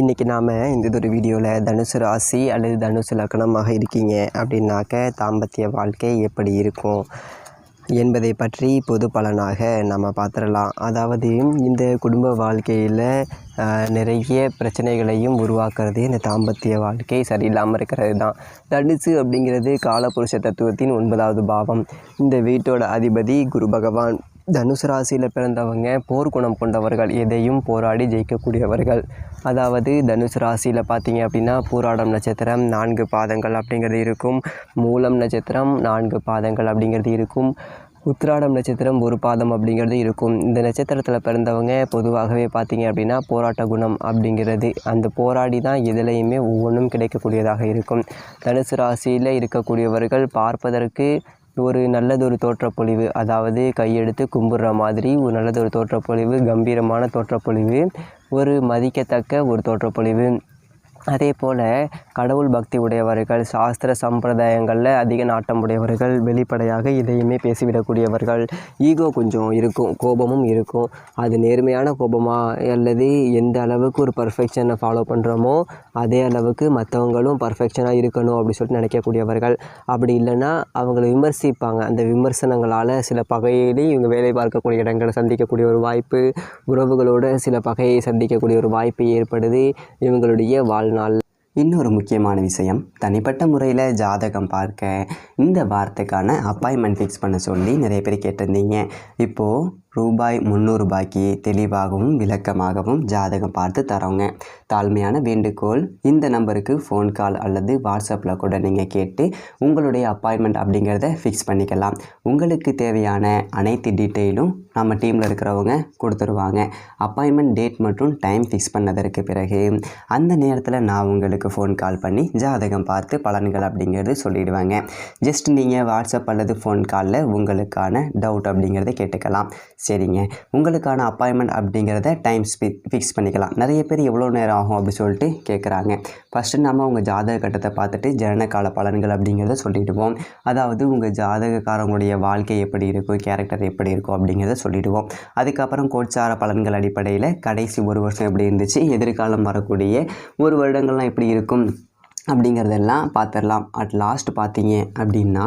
இன்றைக்கி நாம் இந்த ஒரு வீடியோவில் தனுசு ராசி அல்லது தனுசு லக்னமாக இருக்கீங்க அப்படின்னாக்க தாம்பத்திய வாழ்க்கை எப்படி இருக்கும் என்பதை பற்றி பொது பலனாக நம்ம பார்த்துடலாம். அதாவது இந்த குடும்ப வாழ்க்கையில் நிறைய பிரச்சனைகளையும் உருவாக்குறது இந்த தாம்பத்திய வாழ்க்கை சரியில்லாமல் இருக்கிறது தான். தனுசு அப்படிங்கிறது காலபுருஷ தத்துவத்தின் ஒன்பதாவது பாவம். இந்த வீட்டோட அதிபதி குரு பகவான். தனுசு ராசியில் பிறந்தவங்க போர்க்குணம் கொண்டவர்கள் எதையும் போராடி ஜெயிக்கக்கூடியவர்கள். அதாவது தனுசு ராசியில் பார்த்தீங்க அப்படின்னா பூராடம் நட்சத்திரம் நான்கு பாதங்கள் அப்படிங்கிறது இருக்கும். மூலம் நட்சத்திரம் நான்கு பாதங்கள் அப்படிங்கிறது இருக்கும். உத்திராடம் நட்சத்திரம் ஒரு பாதம் அப்படிங்கிறது இருக்கும். இந்த நட்சத்திரத்தில் பிறந்தவங்க பொதுவாகவே பார்த்தீங்க அப்படின்னா போராட்ட குணம் அப்படிங்கிறது. அந்த போராடி தான் எதுலேயுமே ஒவ்வொன்றும் கிடைக்கக்கூடியதாக இருக்கும். தனுசு ராசியில் இருக்கக்கூடியவர்கள் பார்ப்பதற்கு ஒரு நல்லதொரு தோற்றப்பொழிவு அதாவது கையெடுத்து கும்பிட்ற மாதிரி ஒரு நல்லதொரு தோற்றப்பொழிவு கம்பீரமான தோற்றப்பொழிவு ஒரு மதிக்கத்தக்க ஒரு தோற்றப்பொழிவு. அதே போல் கடவுள் பக்தி உடையவர்கள் சாஸ்திர சம்பிரதாயங்களில் அதிக நாட்டம் உடையவர்கள் வெளிப்படையாக இதையுமே பேசிவிடக்கூடியவர்கள். ஈகோ கொஞ்சம் இருக்கும் கோபமும் இருக்கும். அது நேர்மையான கோபமாக அல்லது எந்த அளவுக்கு ஒரு பர்ஃபெக்ஷனை ஃபாலோ பண்ணுறோமோ அதே அளவுக்கு மற்றவங்களும் பர்ஃபெக்ஷனாக இருக்கணும் அப்படி சொல்லிட்டு நினைக்கக்கூடியவர்கள். அப்படி இல்லைன்னா அவங்கள விமர்சிப்பாங்க. அந்த விமர்சனங்களால் சில பகையிலையும் இவங்க வேலை பார்க்கக்கூடிய இடங்களை சந்திக்கக்கூடிய ஒரு வாய்ப்பு உறவுகளோட சில பகையை சந்திக்கக்கூடிய ஒரு வாய்ப்பு ஏற்படுது. இவங்களுடைய வாழ் நாள். இன்னொரு முக்கியமான விஷயம் தனிப்பட்ட முறையில் ஜாதகம் பார்க்க. இந்த வாரத்துக்கான அப்பாயின்மெண்ட் ஃபிக்ஸ் பண்ண சொல்லி நிறைய பேர் கேட்டிருந்தீங்க. இப்போது ரூபாய் முந்நூறுபாய்க்கு தெளிவாகவும் விளக்கமாகவும் ஜாதகம் பார்த்து தரோங்க தாழ்மையான வேண்டுகோள் இந்த நம்பருக்கு ஃபோன் கால் அல்லது வாட்ஸ்அப்பில் கூட நீங்கள் கேட்டு உங்களுடைய அப்பாயின்மெண்ட் அப்படிங்கிறத ஃபிக்ஸ் பண்ணிக்கலாம். உங்களுக்கு தேவையான அனைத்து டீட்டெயிலும் நம்ம டீமில் இருக்கிறவங்க கொடுத்துருவாங்க. அப்பாயின்மெண்ட் டேட் மற்றும் டைம் ஃபிக்ஸ் பண்ணதற்கு பிறகு அந்த நேரத்தில் நான் உங்களுக்கு ஃபோன் கால் பண்ணி ஜாதகம் பார்த்து பலன்கள் அப்படிங்கிறது சொல்லிவிடுவாங்க ஜஸ்ட் நீங்கள் வாட்ஸ்அப் அல்லது ஃபோன் காலில் உங்களுக்கான டவுட் அப்படிங்கிறத கேட்டுக்கலாம். சரிங்க. உங்களுக்கான அப்பாயின்மெண்ட் அப்படிங்கிறத டைம் ஃபிக்ஸ் பண்ணிக்கலாம். நிறைய பேர் எவ்வளோ நேரம் ஆகும் அப்படி சொல்லிட்டு கேட்குறாங்க ஃபஸ்ட்டு நம்ம உங்கள் ஜாதக கட்டத்தை பார்த்துட்டு ஜனனகால பலன்கள் அப்படிங்கிறத சொல்லிவிடுவோம் அதாவது உங்கள் ஜாதகக்காரங்களுடைய வாழ்க்கை எப்படி இருக்கும் கேரக்டர் எப்படி இருக்கும் அப்படிங்கிறத சொல்லிடுவோம். அதுக்கப்புறம் கோட்சார பலன்கள் அடிப்படையில் கடைசி ஒரு வருஷம் எப்படி இருந்துச்சு எதிர்காலம் வரக்கூடிய ஒரு வருடங்கள்லாம் எப்படி இருக்கும் அப்படிங்கிறதெல்லாம் பார்த்துடலாம். அட் லாஸ்ட் பார்த்தீங்க அப்படின்னா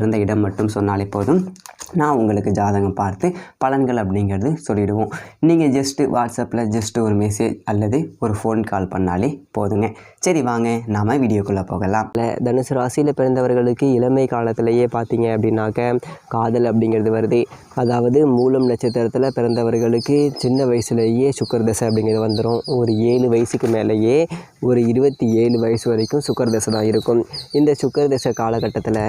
பிறந்த இடம் மட்டும் சொன்னாலே போதும். நான் உங்களுக்கு ஜாதகம் பார்த்து பலன்கள் அப்படிங்கிறது சொல்லிடுவோம். நீங்கள் ஜஸ்ட்டு வாட்ஸ்அப்பில் ஜஸ்ட்டு ஒரு மெசேஜ் அல்லது ஒரு ஃபோன் கால் பண்ணாலே போதுங்க. சரி வாங்க நாம் வீடியோக்குள்ளே போகலாம். தனுசு ராசியில் பிறந்தவர்களுக்கு இளமை காலத்திலேயே பார்த்தீங்க அப்படின்னாக்க காதல் அப்படிங்கிறது வருது. அதாவது மூலம் நட்சத்திரத்தில் பிறந்தவர்களுக்கு சின்ன வயசுலேயே சுக்கர தசை அப்படிங்கிறது வந்துடும் ஒரு ஏழு வயசுக்கு மேலேயே ஒரு இருபத்தி ஏழு வயசு வரைக்கும் சுக்கர தசை தான் இருக்கும். இந்த சுக்கர தசை காலகட்டத்தில்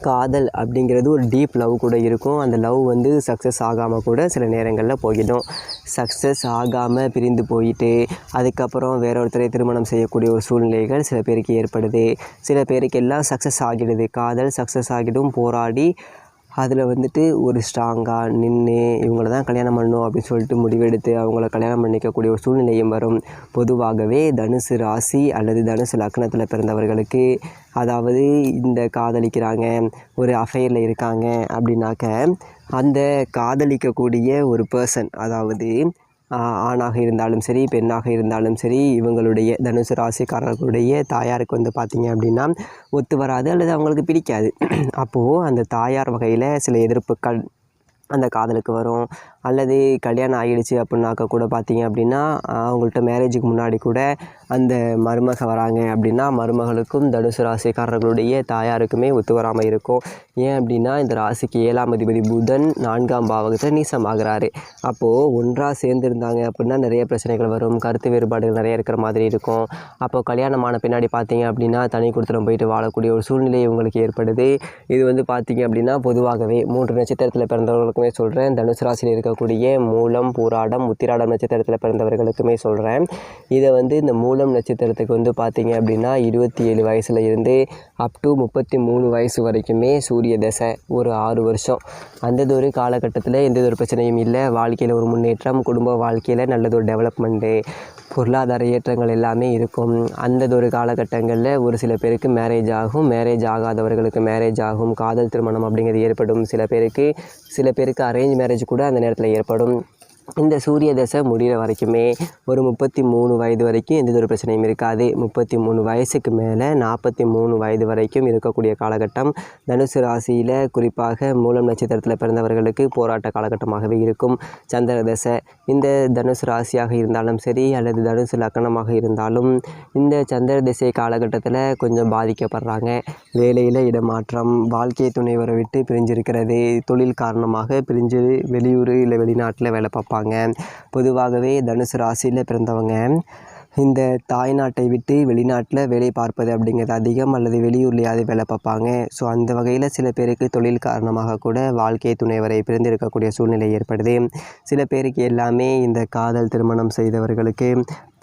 காதல் அப்படிங்கிறது ஒரு டீப் லவ் கூட இருக்கும். அந்த லவ் வந்து சக்ஸஸ் ஆகாமல் கூட சில நேரங்களில் போயிடும் சக்ஸஸ் ஆகாமல் பிரிந்து போயிட்டு அதுக்கப்புறம் வேற ஒருத்தரை திருமணம் செய்யக்கூடிய ஒரு சூழ்நிலைகள் சில பேருக்கு ஏற்படுது. சில பேருக்கு எல்லாம் சக்ஸஸ் ஆகிடுது. காதல் சக்ஸஸ் ஆகிடும். போராடி அதில் வந்துட்டு ஒரு ஸ்ட்ராங்காக நின்று இவங்கள தான் கல்யாணம் பண்ணணும் அப்படின்னு சொல்லிட்டு முடிவெடுத்து அவங்கள கல்யாணம் பண்ணிக்கக்கூடிய ஒரு சூழ்நிலையும் வரும். பொதுவாகவே தனுசு ராசி அல்லது தனுசு லக்னத்தில் பிறந்தவர்களுக்கு அதாவது இந்த காதலிக்கிறாங்க ஒரு அஃபையரில் இருக்காங்க அப்படின்னாக்க அந்த காதலிக்கக்கூடிய ஒரு பர்சன் அதாவது ஆணாக இருந்தாலும் சரி பெண்ணாக இருந்தாலும் சரி இவங்களுடைய தனுசு ராசிக்காரர்களுடைய தாயாருக்கு வந்து பார்த்திங்க அப்படின்னா ஒத்து வராது அல்லது அவங்களுக்கு பிடிக்காது. அப்போது அந்த தாயார் வகையில் சில எதிர்ப்புகள் அந்த காதலுக்கு வரும். அல்லது கல்யாணம் ஆகிடுச்சு அப்படின்னாக்க கூட பார்த்தீங்க அப்படின்னா அவங்கள்ட்ட மேரேஜுக்கு முன்னாடி கூட அந்த மருமக வராங்க அப்படின்னா மருமகளுக்கும் தனுசு ராசிக்காரர்களுடைய தாயாருக்குமே ஒத்து வராமல் இருக்கும். ஏன் அப்படின்னா இந்த ராசிக்கு ஏழாம் அதிபதி புதன் நான்காம் பாவகத்தில் நீசமாகிறாரு. அப்போது ஒன்றாக சேர்ந்துருந்தாங்க அப்படின்னா நிறைய பிரச்சனைகள் வரும் கருத்து வேறுபாடுகள் நிறைய இருக்கிற மாதிரி இருக்கும். அப்போ கல்யாணமான பின்னாடி பார்த்தீங்க அப்படின்னா தனி கொடுத்துடம் போயிட்டு வாழக்கூடிய ஒரு சூழ்நிலை உங்களுக்கு ஏற்படுது. இது வந்து பார்த்தீங்க அப்படின்னா பொதுவாகவே மூன்று நட்சத்திரத்தில் பிறந்தவர்களுக்குமே சொல்கிறேன் தனுசு ராசியில் இருக்க இருக்கக்கூடிய மூலம் பூராடம் உத்திராடம் நட்சத்திரத்தில் பிறந்தவர்களுக்குமே சொல்கிறேன் இதை வந்து இந்த மூலம் நட்சத்திரத்துக்கு வந்து பார்த்திங்க அப்படின்னா இருபத்தி ஏழு வயசில் இருந்து அப் டு முப்பத்தி மூணு வயசு வரைக்குமே சூரிய தசை ஒரு ஆறு வருஷம். அந்ததொரு காலகட்டத்தில் எந்த ஒரு பிரச்சனையும் இல்லை. வாழ்க்கையில் ஒரு முன்னேற்றம் குடும்ப வாழ்க்கையில் நல்லது ஒரு டெவலப்மெண்ட்டு பொருளாதார ஏற்றங்கள் எல்லாமே இருக்கும். அந்ததொரு காலகட்டங்களில் ஒரு சில பேருக்கு மேரேஜ் ஆகும். மேரேஜ் ஆகாதவர்களுக்கு மேரேஜ் ஆகும். காதல் திருமணம் அப்படிங்கிறது ஏற்படும். சில பேருக்கு சில பேருக்கு அரேஞ்ச் மேரேஜ் கூட அந்த நேரத்தில் ஏற்படும். இந்த சூரிய தசை முடிகிற வரைக்குமே ஒரு முப்பத்தி மூணு வயது வரைக்கும் எந்த ஒரு பிரச்சனையும் இருக்காது. முப்பத்தி மூணு வயசுக்கு மேலே நாற்பத்தி மூணு வயது வரைக்கும் இருக்கக்கூடிய காலகட்டம் தனுசு ராசியில் குறிப்பாக மூலம் நட்சத்திரத்தில் பிறந்தவர்களுக்கு போராட்ட காலகட்டமாகவே இருக்கும். சந்திர தசை இந்த தனுசு ராசியாக இருந்தாலும் சரி அல்லது தனுசு லக்கணமாக இருந்தாலும் இந்த சந்திர திசை காலகட்டத்தில் கொஞ்சம் பாதிக்கப்படுறாங்க. வேலையில் இடமாற்றம் வாழ்க்கை துணைவரை விட்டு பிரிஞ்சிருக்கிறது. தொழில் காரணமாக பிரிஞ்சு வெளியூர் இல்லை வெளிநாட்டில் வேலை பார்ப்பாங்க பொதுவாகவே தனுசு ராசியில் பிறந்தவங்க இந்த தாய்நாட்டை விட்டு வெளிநாட்டில் வேலை பார்ப்பது அப்படிங்கிறது அதிகம் அல்லது வெளியூர்லையாவது வேலை பார்ப்பாங்க. ஸோ அந்த வகையில் சில பேருக்கு தொழில் காரணமாக கூட வாழ்க்கை துணைவரை பிரிந்திருக்கக்கூடிய சூழ்நிலை ஏற்படுது. சில பேருக்கு எல்லாமே இந்த காதல் திருமணம் செய்தவர்களுக்கு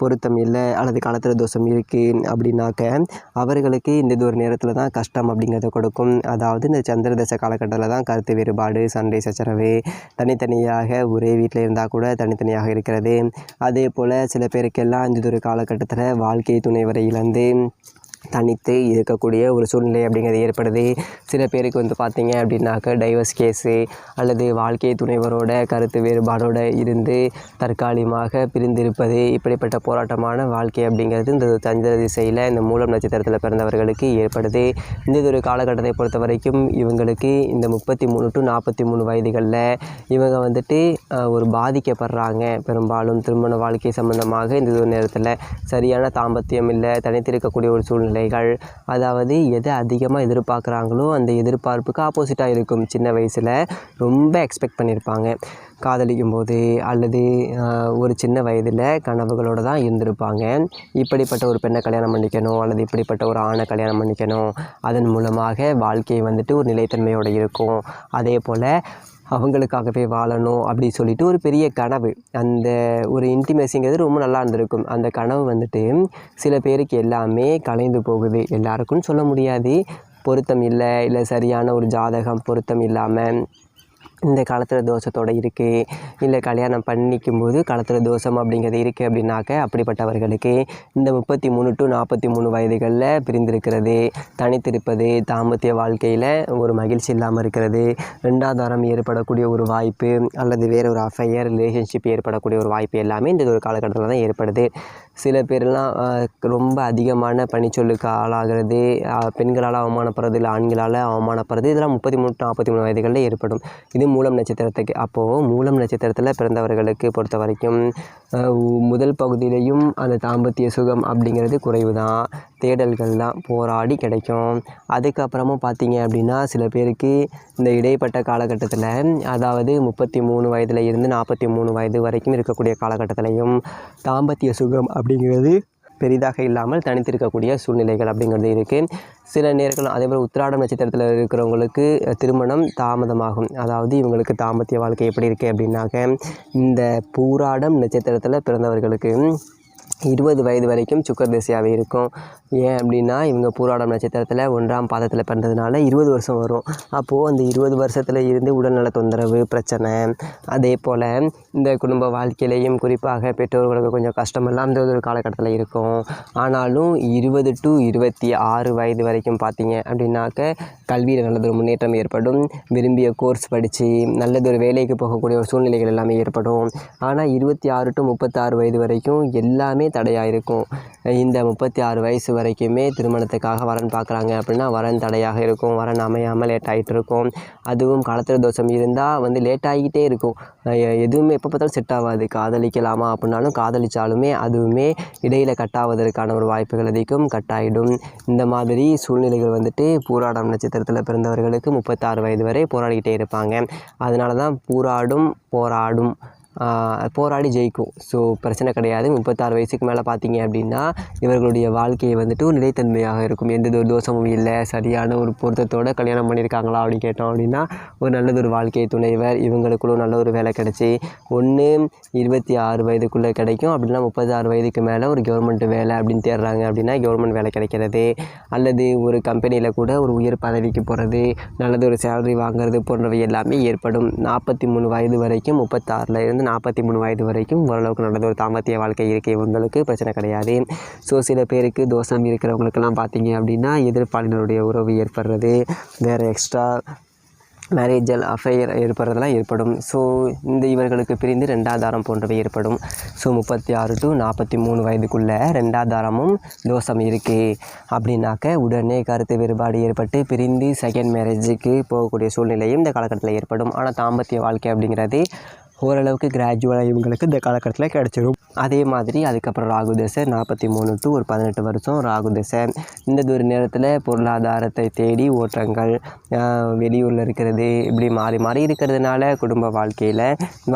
பொருத்தம் இல்லை அல்லது காலத்தில் தோஷம் இருக்குது அப்படின்னாக்க அவர்களுக்கு இந்த ஒரு நேரத்தில் தான் கஷ்டம் அப்படிங்கிறத கொடுக்கும். அதாவது இந்த சந்திர தசை காலகட்டத்தில் தான் கருத்து வேறுபாடு சண்டை சச்சரவு தனித்தனியாக ஒரே வீட்டில் இருந்தால் கூட தனித்தனியாக இருக்கிறது. அதே போல் சில பேருக்கெல்லாம் இந்த ஒரு காலகட்டத்தில் வாழ்க்கை துணைவரை இழந்து தனித்து இருக்கக்கூடிய ஒரு சூழ்நிலை அப்படிங்கிறது ஏற்படுது. சில பேருக்கு வந்து பார்த்திங்க அப்படின்னாக்க டைவர்ஸ் கேஸு அல்லது வாழ்க்கை துணைவரோட கருத்து வேறுபாடோடு இருந்து தற்காலிகமாக பிரிந்திருப்பது இப்படிப்பட்ட போராட்டமான வாழ்க்கை அப்படிங்கிறது இந்த சந்திர திசையில் இந்த மூலம் நட்சத்திரத்தில் பிறந்தவர்களுக்கு ஏற்படுது. இந்த ஒரு காலகட்டத்தை பொறுத்த வரைக்கும் இவங்களுக்கு இந்த முப்பத்தி மூணு டு நாற்பத்தி மூணு வயதுகளில் இவங்க வந்துட்டு ஒரு பாதிக்கப்படுறாங்க. பெரும்பாலும் திருமண வாழ்க்கை சம்பந்தமாக இந்த ஒரு நேரத்தில் சரியான தாம்பத்தியம் இல்லை தனித்திருக்கக்கூடிய ஒரு சூழ்நிலை சூழ்நிலைகள் அதாவது எதை அதிகமாக எதிர்பார்க்குறாங்களோ அந்த எதிர்பார்ப்புக்கு ஆப்போசிட்டாக இருக்கும். சின்ன வயசில் ரொம்ப எக்ஸ்பெக்ட் பண்ணியிருப்பாங்க காதலிக்கும் போது அல்லது ஒரு சின்ன வயதில் கனவுகளோடு தான் இருந்திருப்பாங்க. இப்படிப்பட்ட ஒரு பெண்ணை கல்யாணம் பண்ணிக்கணும் அல்லது இப்படிப்பட்ட ஒரு ஆணை கல்யாணம் பண்ணிக்கணும். அதன் மூலமாக வாழ்க்கை வந்துட்டு ஒரு நிலைத்தன்மையோடு இருக்கும். அதே போல் அவங்களுக்காகவே வாழணும் அப்படின்னு சொல்லிட்டு ஒரு பெரிய கனவு. அந்த ஒரு இன்டிமேசிங்கிறது ரொம்ப நல்லா இருந்திருக்கும். அந்த கனவு வந்துட்டு சில பேருக்கு எல்லாமே கலைந்து போகுது. எல்லாருக்கும் சொல்ல முடியாது. பொருத்தம் இல்லை இல்லை சரியான ஒரு ஜாதகம் பொருத்தம் இல்லாமல் இந்த காலத்தில் தோஷத்தோடு இருக்குது இல்லை கல்யாணம் பண்ணிக்கும் போது காலத்தில் தோஷம் அப்படிங்கிறது இருக்குது அப்படின்னாக்க அப்படிப்பட்டவர்களுக்கு இந்த முப்பத்தி மூணு டு நாற்பத்தி மூணு வயதுகளில் பிரிந்திருக்கிறது தனித்திருப்பது தாம்பத்திய வாழ்க்கையில் ஒரு மகிழ்ச்சி இல்லாமல் இருக்கிறது ரெண்டாதாரம் ஏற்படக்கூடிய ஒரு வாய்ப்பு அல்லது வேறு ஒரு அஃபையர் ரிலேஷன்ஷிப் ஏற்படக்கூடிய ஒரு வாய்ப்பு எல்லாமே இந்த ஒரு காலகட்டத்தில் தான் ஏற்படுது. சில பேர்லாம் ரொம்ப அதிகமான பணிச்சொல்லுக்கு ஆளாகிறது பெண்களால் அவமானப்படுறது இல்லை ஆண்களால் அவமானப்படுறது இதெல்லாம் முப்பத்தி மூணு நாற்பத்தி மூணு வயதுகளில் ஏற்படும். இது மூலம் நட்சத்திரத்துக்கு அப்போது மூலம் நட்சத்திரத்தில் பிறந்தவர்களுக்கு பொறுத்த வரைக்கும் முதல் பகுதியிலையும் அந்த தாம்பத்திய சுகம் அப்படிங்கிறது குறைவு தான் தேடல்கள்லாம் போராடி கிடைக்கும். அதுக்கப்புறமும் பார்த்தீங்க அப்படின்னா சில பேருக்கு இந்த இடைப்பட்ட காலகட்டத்தில் அதாவது முப்பத்தி மூணு வயதில் இருந்து நாற்பத்தி மூணு வயது வரைக்கும் இருக்கக்கூடிய காலகட்டத்திலையும் தாம்பத்திய சுகம் அப்படிங்கிறது பெரிதாக இல்லாமல் தனித்திருக்கக்கூடிய சூழ்நிலைகள் அப்படிங்கிறது இருக்குது சில நேரங்கள் அதேபோல் உத்திராடம் நட்சத்திரத்தில் இருக்கிறவங்களுக்கு திருமணம் தாமதமாகும். அதாவது இவங்களுக்கு தாம்பத்திய வாழ்க்கை எப்படி இருக்குது அப்படின்னாக்க இந்த பூராடம் நட்சத்திரத்தில் பிறந்தவர்களுக்கு இருபது வயது வரைக்கும் சுக்கர் திசையாகவே இருக்கும். ஏன் அப்படின்னா இவங்க பூராடம் நட்சத்திரத்தில் ஒன்றாம் பாதத்தில் பிறந்ததுனால இருபது வருஷம் வரும். அப்போது அந்த இருபது வருஷத்தில் இருந்து உடல்நல தொந்தரவு பிரச்சனை அதே போல் இந்த குடும்ப வாழ்க்கையிலையும் குறிப்பாக பெற்றோர்களுக்கு கொஞ்சம் கஷ்டமெல்லாம் அந்த ஒரு காலகட்டத்தில் இருக்கும். ஆனாலும் இருபது டு இருபத்தி ஆறு வயது வரைக்கும் பார்த்தீங்க அப்படின்னாக்க கல்வியில் நல்லதொரு முன்னேற்றம் ஏற்படும். விரும்பிய கோர்ஸ் படித்து நல்லதொரு வேலைக்கு போகக்கூடிய ஒரு சூழ்நிலைகள் எல்லாமே ஏற்படும். ஆனால் இருபத்தி ஆறு டு முப்பத்தாறு வயது வரைக்கும் எல்லா எல்லாமே தடையாக இருக்கும் இந்த முப்பத்தி ஆறு வயசு வரைக்குமே திருமணத்துக்காக வரன் பார்க்குறாங்க அப்படின்னா வரன் தடையாக இருக்கும். வரன் அமையாமல் லேட் ஆகிட்டு இருக்கும் அதுவும் காலத்திர தோஷம் இருந்தால் வந்து லேட் ஆகிக்கிட்டே இருக்கும். எதுவுமே எப்போ பார்த்தாலும் செட் ஆகாது. காதலிக்கலாமா அப்படின்னாலும் காதலித்தாலுமே அதுவுமே இடையில் கட்டாவதற்கான ஒரு வாய்ப்புகள் அதிகம். கட்டாயிடும் இந்த மாதிரி சூழ்நிலைகள் வந்துட்டு பூராடம் நட்சத்திரத்தில் பிறந்தவர்களுக்கு முப்பத்தாறு வயது வரை போராடிக்கிட்டே இருப்பாங்க. அதனால தான் பூராடும் போராடும். போராடி ஜெயிக்கும். ஸோ பிரச்சனை கிடையாது. முப்பத்தாறு வயசுக்கு மேலே பார்த்தீங்க அப்படின்னா இவர்களுடைய வாழ்க்கையை வந்துட்டு ஒரு நிலைத்தன்மையாக இருக்கும். எந்த ஒரு தோஷமும் இல்லை. சரியான ஒரு பொருத்தத்தோடு கல்யாணம் பண்ணியிருக்காங்களா அப்படின்னு கேட்டோம் அப்படின்னா ஒரு நல்லது ஒரு வாழ்க்கையை துணைவர். இவங்களுக்குள்ள நல்ல ஒரு வேலை கிடச்சி ஒன்று இருபத்தி ஆறு வயதுக்குள்ளே கிடைக்கும். அப்படின்னா முப்பத்தாறு வயதுக்கு மேலே ஒரு கவர்மெண்ட் வேலை அப்படின்னு தேடுறாங்க அப்படின்னா கவர்மெண்ட் வேலை கிடைக்கிறது. அல்லது ஒரு கம்பெனியில் கூட ஒரு உயர் பதவிக்கு போகிறது நல்லது ஒரு சேலரி வாங்குறது போன்றவை எல்லாமே ஏற்படும். நாற்பத்தி மூணு வயது வரைக்கும் முப்பத்தாறுலேருந்து நாற்பத்தி மூணு வயது வரைக்கும் ஓரளவுக்கு நல்லது ஒரு தாம்பத்திய வாழ்க்கை இருக்குது இவங்களுக்கு பிரச்சனை கிடையாது. ஸோ சில பேருக்கு தோஷம் இருக்கிறவங்களுக்கெல்லாம் பார்த்தீங்க அப்படின்னா எதிர்ப்பாளினருடைய உறவு ஏற்படுறது வேறு எக்ஸ்ட்ரா மேரேஜல் அஃபையர் ஏற்படுறதெல்லாம் ஏற்படும். ஸோ இந்த இவர்களுக்கு பிரிந்து ரெண்டாதாரம் போன்றவை ஏற்படும். ஸோ முப்பத்தி ஆறு டு நாற்பத்தி மூணு வயதுக்குள்ளே ரெண்டாதாரமும் தோஷம் இருக்குது அப்படின்னாக்க உடனே கருத்து வேறுபாடு ஏற்பட்டு பிரிந்து செகண்ட் மேரேஜுக்கு போகக்கூடிய சூழ்நிலையும் இந்த காலகட்டத்தில் ஏற்படும். ஆனால் தாம்பத்திய வாழ்க்கை அப்படிங்கிறது ஓரளவுக்கு கிராஜுவலாக இவங்களுக்கு இந்த காலகட்டத்தில் கிடச்சிரும். அதே மாதிரி அதுக்கப்புறம் ராகு தசை நாற்பத்தி மூணு டு ஒரு பதினெட்டு வருஷம் ராகு தசை. இந்த ஒரு நேரத்தில் பொருளாதாரத்தை தேடி ஓட்டங்கள் வெளியூரில் இருக்கிறது இப்படி மாறி மாறி இருக்கிறதுனால குடும்ப வாழ்க்கையில்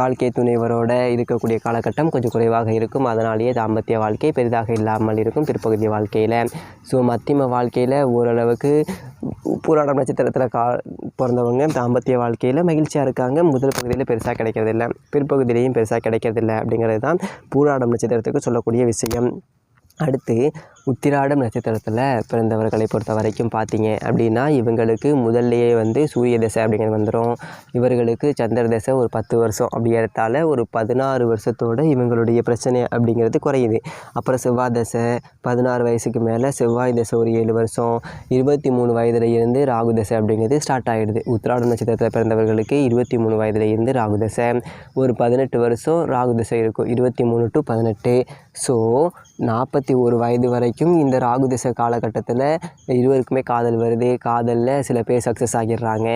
வாழ்க்கை துணைவரோட இருக்கக்கூடிய காலகட்டம் கொஞ்சம் குறைவாக இருக்கும். அதனாலேயே தாம்பத்திய வாழ்க்கை பெரிதாக இல்லாமல் இருக்கும். பிற்பகுதி வாழ்க்கையில். ஸோ மத்தியம வாழ்க்கையில் ஓரளவுக்கு பூராடம் நட்சத்திரத்தில் கா பிறந்தவங்க தாம்பத்திய வாழ்க்கையில் மகிழ்ச்சியாக இருக்காங்க. முதல் பகுதியில் பெருசாக கிடைக்கிறதில்ல. பிற்பகுதியிலையும் பெருசாக கிடைக்கிறதில்ல அப்படிங்கிறது தான் பூராடம் நட்சத்திரத்துக்கு சொல்லக்கூடிய விஷயம். அடுத்து உத்திராடம் நட்சத்திரத்தில் பிறந்தவர்களை பொறுத்த வரைக்கும் பார்த்தீங்க அப்படின்னா இவங்களுக்கு முதல்லையே வந்து சூரிய தசை அப்படிங்கிறது வந்துடும் இவர்களுக்கு சந்திர தசை ஒரு பத்து வருஷம். அப்படி எடுத்தால ஒரு பதினாறு வருஷத்தோட இவங்களுடைய பிரச்சனை அப்படிங்கிறது குறையுது. அப்புறம் செவ்வாய் தசை பதினாறு வயசுக்கு மேலே செவ்வாய் தசை ஒரு ஏழு வருஷம் இருபத்தி மூணு வயதில் இருந்து ராகு தசை அப்படிங்கிறது ஸ்டார்ட் ஆகிடுது உத்திராடம் நட்சத்திரத்தில் பிறந்தவர்களுக்கு இருபத்தி மூணு வயதில் இருந்து ராகு தசை. ஒரு பதினெட்டு வருஷம் ராகு தசை இருக்கும். இருபத்தி மூணு டு பதினெட்டு. ஸோ நாற்பத்தி ஒரு வயது வரைக்கும் இந்த ராகு திசை காலகட்டத்தில் இருவருக்குமே காதல் வருது. காதலில் சில பேர் சக்ஸஸ் ஆகிடுறாங்க.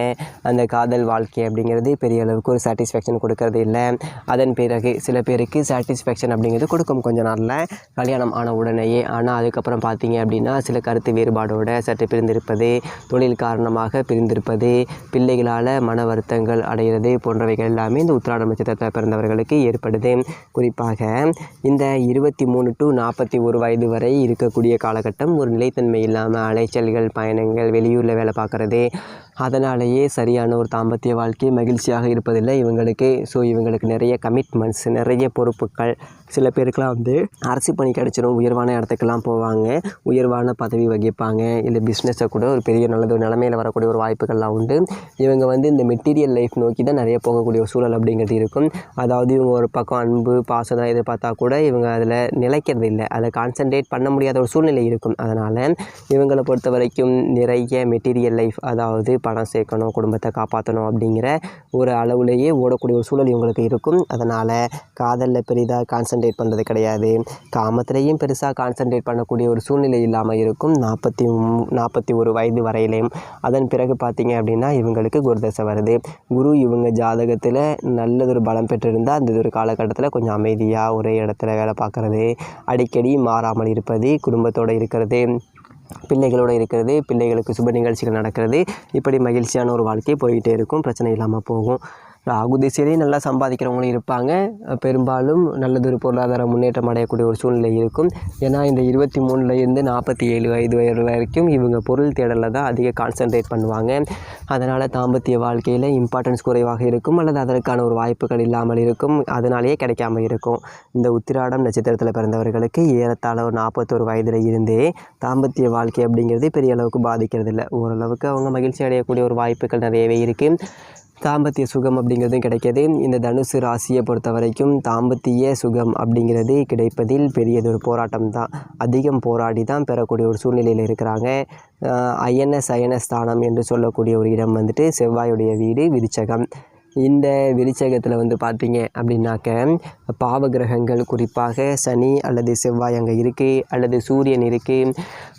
அந்த காதல் வாழ்க்கை அப்படிங்கிறது பெரிய அளவுக்கு ஒரு சாட்டிஸ்ஃபேக்ஷன் கொடுக்கறது இல்லை. அதன் பிறகு சில பேருக்கு சாட்டிஸ்ஃபேக்ஷன் அப்படிங்கிறது கொடுக்கும் கொஞ்ச நாளில். கல்யாணம் ஆன உடனேயே. ஆனால் அதுக்கப்புறம் பார்த்தீங்க அப்படின்னா சில கருத்து வேறுபாடோட சற்று பிரிந்திருப்பது தொழில் காரணமாக பிரிந்திருப்பது பிள்ளைகளால் மன வருத்தங்கள் அடைகிறது போன்றவைகள் எல்லாமே இந்த உத்திராடம் நட்சத்திரத்தில் பிறந்தவர்களுக்கு ஏற்படுது. குறிப்பாக இந்த இருபத்தி மூணு டு நாற்பது நாற்பத்தி ஒரு வயது வரை இருக்கக்கூடிய காலகட்டம் ஒரு நிலைத்தன்மை இல்லாமல் அலைச்சல்கள் பயணங்கள் வெளியூரில் வேலை பார்க்குறது அதனாலேயே சரியான ஒரு தாம்பத்திய வாழ்க்கை மகிழ்ச்சியாக இருப்பதில்லை. இவங்களுக்கு ஸோ இவங்களுக்கு நிறைய கமிட்மெண்ட்ஸ் நிறைய பொறுப்புகள். சில பேருக்கெலாம் வந்து அரசு பணி கிடச்சிரும் உயர்வான இடத்துக்கெல்லாம் போவாங்க உயர்வான பதவி வகிப்பாங்க இல்லை பிஸ்னஸை கூட ஒரு பெரிய நல்லது ஒரு நிலமையில் வரக்கூடிய ஒரு வாய்ப்புகள்லாம் உண்டு. இவங்க வந்து இந்த மெட்டீரியல் லைஃப் நோக்கி தான் நிறைய போகக்கூடிய ஒரு சூழல் அப்படிங்கிறது இருக்கும். அதாவது இவங்க ஒரு பக்கம் அன்பு பாசம் தான் எதிர்பார்த்தா கூட இவங்க அதில் நிலைக்கிறது இல்லை. அதை கான்சன்ட்ரேட் பண்ண முடியாத ஒரு சூழ்நிலை இருக்கும். அதனால் இவங்களை பொறுத்த வரைக்கும் நிறைய மெட்டீரியல் லைஃப் அதாவது பணம் சேர்க்கணும் குடும்பத்தை காப்பாற்றணும் அப்படிங்கிற ஒரு அளவுலேயே ஓடக்கூடிய ஒரு சூழல் இவங்களுக்கு இருக்கும். அதனால் காதலில் பெரிதாக கான்சன்ட்ரேட் பண்ணுறது கிடையாது. காமத்திலையும் பெருசாக கான்சன்ட்ரேட் பண்ணக்கூடிய ஒரு சூழ்நிலை இல்லாமல் இருக்கும். நாற்பத்தி நாற்பத்தி ஒரு வயது வரையிலையும். அதன் பிறகு பார்த்தீங்க அப்படின்னா இவங்களுக்கு குருதசை வருது. குரு இவங்க ஜாதகத்தில் நல்லதொரு பலம் பெற்றிருந்தால் அந்த ஒரு காலகட்டத்தில் கொஞ்சம் அமைதியாக ஒரே இடத்துல வேலை பார்க்குறது அடிக்கடி மாறாமல் இருப்பது குடும்பத்தோடு இருக்கிறது பிள்ளைகளோடு இருக்கிறது பிள்ளைகளுக்கு சுப நிகழ்ச்சிகள் நடக்கிறது இப்படி மகிழ்ச்சியான ஒரு வாழ்க்கை போய்கிட்டே இருக்கும். பிரச்சனை இல்லாமல் போகும். ராகு நல்லா சம்பாதிக்கிறவங்களும் இருப்பாங்க. பெரும்பாலும் நல்லதொரு பொருளாதார முன்னேற்றம் அடையக்கூடிய ஒரு சூழ்நிலை இருக்கும். ஏன்னா இந்த இருபத்தி மூணுலேருந்து நாற்பத்தி ஏழு வயது வயது வரைக்கும் இவங்க பொருள் தேடலில் தான் அதிக கான்சென்ட்ரேட் பண்ணுவாங்க. அதனால் தாம்பத்திய வாழ்க்கையில் இம்பார்ட்டன்ஸ் குறைவாக இருக்கும் அல்லது அதற்கான ஒரு வாய்ப்புகள் இல்லாமல் இருக்கும். அதனாலேயே கிடைக்காமல் இருக்கும். இந்த உத்திராடம் நட்சத்திரத்தில் பிறந்தவர்களுக்கு ஏறத்தாழ ஒரு நாற்பத்தோரு வயதில் இருந்தே தாம்பத்திய வாழ்க்கை அப்படிங்கிறது பெரிய அளவுக்கு பாதிக்கிறது இல்லை ஓரளவுக்கு அவங்க மகிழ்ச்சி அடையக்கூடிய ஒரு வாய்ப்புகள் நிறையவே இருக்குது தாம்பத்திய சுகம் அப்படிங்கிறதும் கிடைக்கிது. இந்த தனுசு ராசியை பொறுத்த வரைக்கும் தாம்பத்திய சுகம் அப்படிங்கிறது கிடைப்பதில் பெரியதொரு போராட்டம் தான். அதிகம் போராடி தான் பெறக்கூடிய ஒரு சூழ்நிலையில் இருக்கிறாங்க. ஐஎன்எஸ் ஐஎன்எஸ் ஸ்தானம் என்று சொல்லக்கூடிய ஒரு இடம் வந்துட்டு செவ்வாயுடைய வீடு விருச்சகம். இந்த விருச்சகத்தில் வந்து பார்த்தீங்க அப்படின்னாக்க பாவ கிரகங்கள் குறிப்பாக சனி அல்லது செவ்வாய் அங்கே இருக்குது அல்லது சூரியன் இருக்குது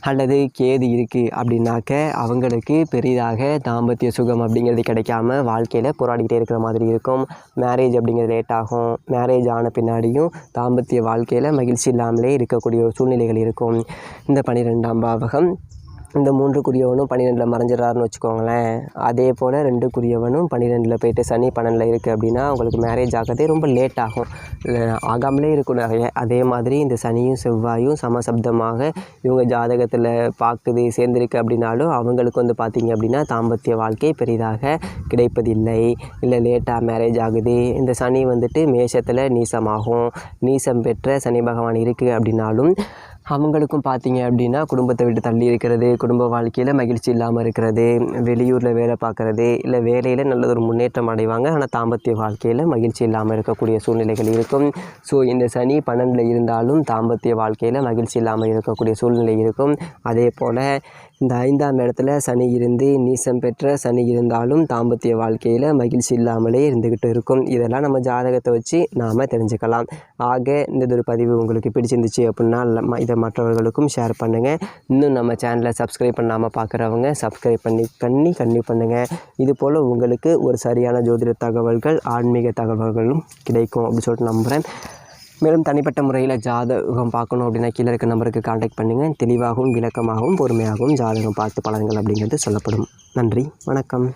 அல்லது கேது இருக்குது அப்படின்னாக்க அவங்களுக்கு பெரிதாக தாம்பத்திய சுகம் அப்படிங்கிறது கிடைக்காம வாழ்க்கையில் போராடிக்கிட்டே இருக்கிற மாதிரி இருக்கும். மேரேஜ் அப்படிங்கிறது லேட் ஆகும். மேரேஜ் ஆன பின்னாடியும் தாம்பத்திய வாழ்க்கையில் மகிழ்ச்சி இல்லாமலே இருக்கக்கூடிய ஒரு சூழ்நிலைகள் இருக்கும். இந்த பன்னிரெண்டாம் பாவகம் இந்த மூன்று குரியவனும் பன்னிரெண்டில் மறைஞ்சிடறாருன்னு வச்சுக்கோங்களேன். அதே போல் ரெண்டு குரியவனும் பன்னிரெண்டில் போயிட்டு சனி பன்னெண்டில் இருக்குது அப்படின்னா அவங்களுக்கு மேரேஜ் ஆகிறதே ரொம்ப லேட் ஆகும். ஆகாமலே இருக்கும் நிறைய. அதே மாதிரி இந்த சனியும் செவ்வாயும் சமசப்தமாக இவங்க ஜாதகத்தில் பார்க்குது சேர்ந்துருக்கு அப்படின்னாலும் அவங்களுக்கு வந்து பார்த்திங்க அப்படின்னா தாம்பத்திய வாழ்க்கை பெரிதாக கிடைப்பதில்லை. இல்லை லேட்டாக மேரேஜ் ஆகுது. இந்த சனி வந்துட்டு மேஷத்தில் நீசமாகும். நீசம் பெற்ற சனி பகவான் இருக்குது அப்படின்னாலும் அவங்களுக்கும் பார்த்தீங்க அப்படின்னா குடும்பத்தை விட்டு தள்ளி இருக்கிறது குடும்ப வாழ்க்கையில் மகிழ்ச்சி இல்லாமல் இருக்கிறது வெளியூரில் வேலை பார்க்குறது இல்லை வேலையில் நல்ல ஒரு முன்னேற்றம் அடைவாங்க. ஆனால் தாம்பத்திய வாழ்க்கையில் மகிழ்ச்சி இல்லாமல் இருக்கக்கூடிய சூழ்நிலைகள் இருக்கும். ஸோ இந்த சனி பன்னெண்டில் இருந்தாலும் தாம்பத்திய வாழ்க்கையில் மகிழ்ச்சி இல்லாமல் இருக்கக்கூடிய சூழ்நிலை இருக்கும். அதே போல் இந்த ஐந்தாம் இடத்துல சனி இருந்து நீசம் பெற்ற சனி இருந்தாலும் தாம்பத்திய வாழ்க்கையில் மகிழ்ச்சி இல்லாமலே இருந்துக்கிட்டு இருக்கும். இதெல்லாம் நம்ம ஜாதகத்தை வச்சு நாம் தெரிஞ்சுக்கலாம். ஆக இந்த ஒரு பதிவு உங்களுக்கு பிடிச்சிருந்துச்சு அப்படின்னா இதை மற்றவர்களுக்கும் ஷேர் பண்ணுங்கள் இன்னும் நம்ம சேனலை சப்ஸ்கிரைப் பண்ணாமல் பார்க்குறவங்க சப்ஸ்கிரைப் பண்ணி பண்ணி கன்னியூ பண்ணுங்கள் இது போல் உங்களுக்கு ஒரு சரியான ஜோதிட தகவல்கள் ஆன்மீக தகவல்களும் கிடைக்கும் அப்படின்னு சொல்லிட்டு நம்புகிறேன் மேலும் தனிப்பட்ட முறையில் ஜாதகம் பார்க்கணும் அப்படின்னா கீழே இருக்க நம்பருக்கு காண்டாக்ட் பண்ணுங்கள் தெளிவாகவும் விளக்கமாகவும் பொறுமையாகவும் ஜாதகம் பார்த்து பலன்கள் அப்படிங்கிறது சொல்லப்படும். நன்றி வணக்கம்.